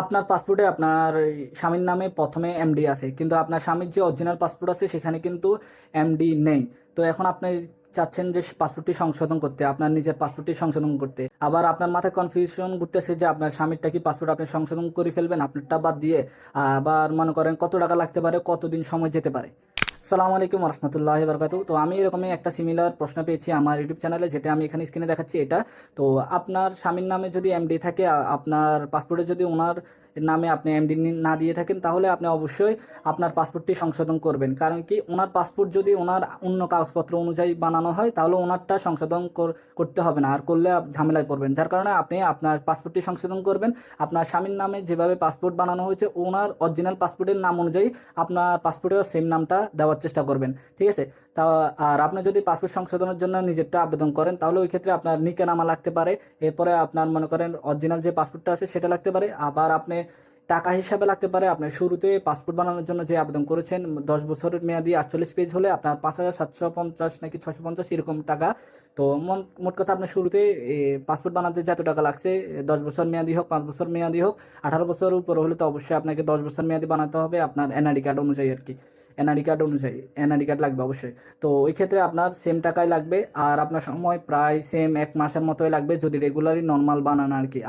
আপনার পাসপোর্টে আপনার স্বামীর নামে প্রথমে এমডি আছে। কিন্তু আপনার স্বামীর যে অরিজিনাল পাসপোর্ট আছে, সেখানে কিন্তু এমডি নেই। তো এখন আপনি চাচ্ছেন যে পাসপোর্টটি সংশোধন করতে, আপনার নিজের পাসপোর্টটি সংশোধন করতে। আবার আপনার মাথায় কনফিউশন ঘুরতেছে যে আপনার স্বামীরটা কি পাসপোর্ট আপনি সংশোধন করে ফেলবেন, আপনারটা বাদ দিয়ে। আবার মনে করেন কত টাকা লাগতে পারে, কতদিন সময় যেতে পারে। সালামু আলাইকুম রহমতুল্লাহ বরকাত তো আমি এরকমই একটা সিমিলার প্রশ্ন পেয়েছি আমার ইউটিউব চ্যানেলে যেটা আমি এখানে স্ক্রিনে দেখাচ্ছি এটা। তো আপনার স্বামীর নামে যদি এমডি থাকে আপনার পাসপোর্টে যদি ওনার নামে আপনি এমডি না দিয়ে থাকেন, তাহলে আপনি অবশ্যই আপনার পাসপোর্টটি সংশোধন করবেন। কারণ কি, ওনার পাসপোর্ট যদি ওনার অন্য কাগজপত্র অনুযায়ী বানানো হয়, তাহলে ওনারটা সংশোধন কর- করতে হবে না। আর করলে ঝামেলায় পড়বেন। যার কারণে আপনি আপনার পাসপোর্টটি সংশোধন করবেন। আপনার স্বামীর নামে যেভাবে পাসপোর্ট বানানো হয়েছে, ওনার অরিজিনাল পাসপোর্টের নাম অনুযায়ী আপনার পাসপোর্টেও সেম নামটা দেওয়ার চেষ্টা করবেন, ঠিক আছে? তা, আর আপনি যদি পাসপোর্ট সংশোধনের জন্য নিজেরটা আবেদন করেন, তাহলে ওই ক্ষেত্রে আপনার নিকে নামা লাগতে পারে। এরপরে আপনার মনে করেন অরিজিনাল যে পাসপোর্টটা আছে, সেটা লাগতে পারে। আবার আপনি টাকা হিসাবে লাগতে পারে। আপনার শুরুতে পাসপোর্ট বানানোর জন্য যে আবেদন করেছেন, দশ বছরের মেয়াদি আটচল্লিশ পেজ হলে আপনার পাঁচ হাজার সাতশো পঞ্চাশ নাকি ছশো পঞ্চাশ এরকম টাকা। তো মোট কথা আপনার শুরুতে পাসপোর্ট বানাতে যত টাকা লাগছে, দশ বছর মেয়াদি হোক, পাঁচ বছর মেয়াদি হোক, আঠারো বছর উপর হলে তো অবশ্যই আপনাকে দশ বছর মেয়াদি বানাতে হবে আপনার এনআইডি কার্ড অনুযায়ী আর কি। এনআইডি কার্ড অনুযায়ী এনআইডি কার্ড লাগবে অবশ্যই। তো ওই ক্ষেত্রে আপনার সেম টাকাই লাগবে, আর আপনার সময় প্রায় সেম এক মাসের মতোই লাগবে যদি রেগুলারই নর্মাল বানান আর কি।